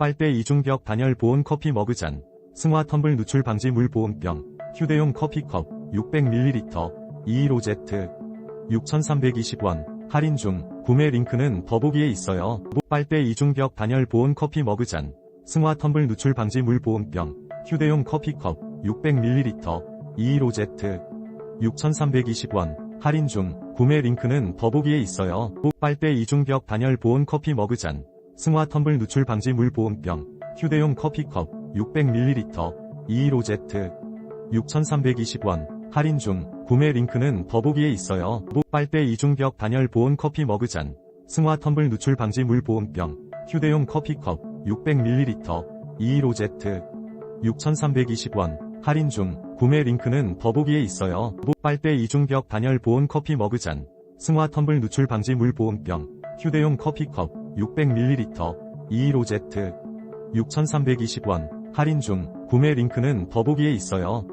빨대 이중격 단열 보온 커피 머그잔, 승화 텀블 누출 방지 물 보온병, 휴대용 커피컵 600ml, 215Z 6,320원 할인 중 구매 링크는 더보기에 있어요. 빨대 이중격 단열 보온 커피 머그잔, 승화 텀블 누출 방지 물 보온병, 휴대용 커피컵 600ml, 215Z 6,320원 할인 중 구매 링크는 더보기에 있어요. 빨대 이중격 단열 보온 커피 머그잔, 승화 텀블 누출 방지 물 보온병, 휴대용 커피컵 600ml, 215Z 6,320원 할인 중 구매 링크는 더보기에 있어요. 빨대 이중격 단열 보온 커피 머그잔, 승화 텀블 누출 방지 물 보온병, 휴대용 커피컵 600ml, 215Z 6,320원 할인 중 구매 링크는 더보기에 있어요. 빨대 이중격 단열 보온 커피 머그잔, 승화 텀블 누출 방지 물 보온병, 휴대용 커피컵 600ml, 215Z 6,320원 할인 중 구매 링크는 더보기에 있어요.